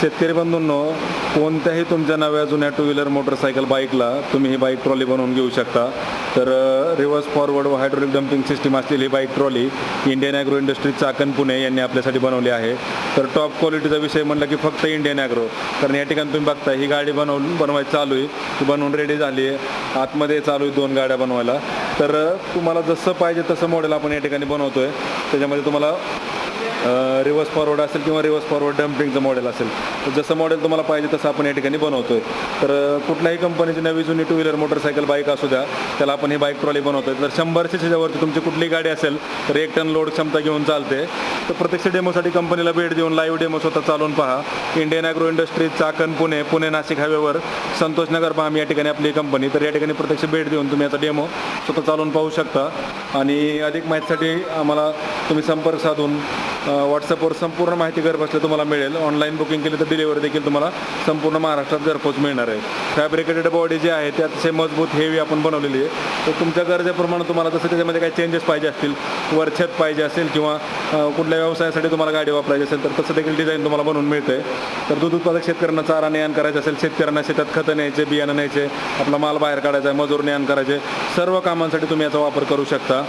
शेतकरी बंधूंनो कोणत्याही तुमच्या नव्या जुन्या टू व्हीलर मोटरसायकल बाईकला तुम्ही ही बाईक ट्रॉली बनवून घेऊ शकता. तर रिव्हर्स फॉरवर्ड व हायड्रोलिक डम्पिंग सिस्टीम असलेली ही bike trolley Indian agro industry Chakan Pune यांनी आपल्यासाठी बनवली आहे. तर टॉप क्वालिटीचा विषय म्हणलं की फक्त इंडियन ॲग्रो कारण या ठिकाणी तुम्ही बघता ही गाडी बनवून बनवायची चालू आहे. ती बनवून रेडी झाली आहे. आतमध्ये चालू आहे दोन गाड्या बनवायला. तर तुम्हाला जसं पाहिजे तसं मॉडेल आपण या ठिकाणी बनवतो आहे त्याच्यामध्ये तुम्हाला रिव्हर्स फॉरवर्ड असेल किंवा रिव्हर्स फॉरवर्ड डम्पिंगचं मॉडेल असेल. तर जसं मॉडेल तुम्हाला पाहिजे तसं आपण या ठिकाणी बनवतोय. तर कुठल्याही कंपनीची नवी जुनी टू व्हीलर मोटरसायकल बाईक असू द्या त्याला आपण ही बाईक ट्रॉली बनवतोय. तर शंभर सीसीच्यावरती तुमची कुठली गाडी असेल तर एक टन लोड क्षमता घेऊन चालते. तर प्रत्यक्ष डेमोसाठी कंपनीला भेट देऊन लाईव्ह डेमो स्वतः चालवून पहा. Indian agro industries Chakan Pune Pune Nashik हायवेवर संतोष नगर पहा आम्ही या ठिकाणी आपली कंपनी तर या ठिकाणी प्रत्यक्ष भेट देऊन तुम्ही याचा डेमो स्वतः चालवून पाहू शकता. आणि अधिक माहितीसाठी आम्हाला तुम्ही संपर्क साधून व्हॉट्सअपवर संपूर्ण माहिती घरबसल्या तुम्हाला मिळेल. ऑनलाईन बुकिंग केली तर डिलिव्हरी देखील तुम्हाला संपूर्ण महाराष्ट्रात घरपोच मिळणार आहे. फॅब्रिकेटेड बॉडी जी आहे ते अतिशय मजबूत हेवी आपण बनवलेली आहे. तर तुमच्या गरजेप्रमाणे तुम्हाला जसं त्याच्यामध्ये काही चेंजेस पाहिजे असतील वरछत पाहिजे असेल किंवा कुठल्या व्यवसायासाठी तुम्हाला गाडी वापरायची असेल तर तसं देखील डिझाईन तुम्हाला बनवून मिळते तर दूध उत्पादक शेतकऱ्यांना चारा नेहान करायचं असेल शेतकऱ्यांना शेतात खतं न्यायचे बियाणं न्यायचे आपला माल बाहेर काढायचा आहे मजूर नेहान करायचे. सर्व कामांसाठी तुम्ही याचा वापर करू शकता.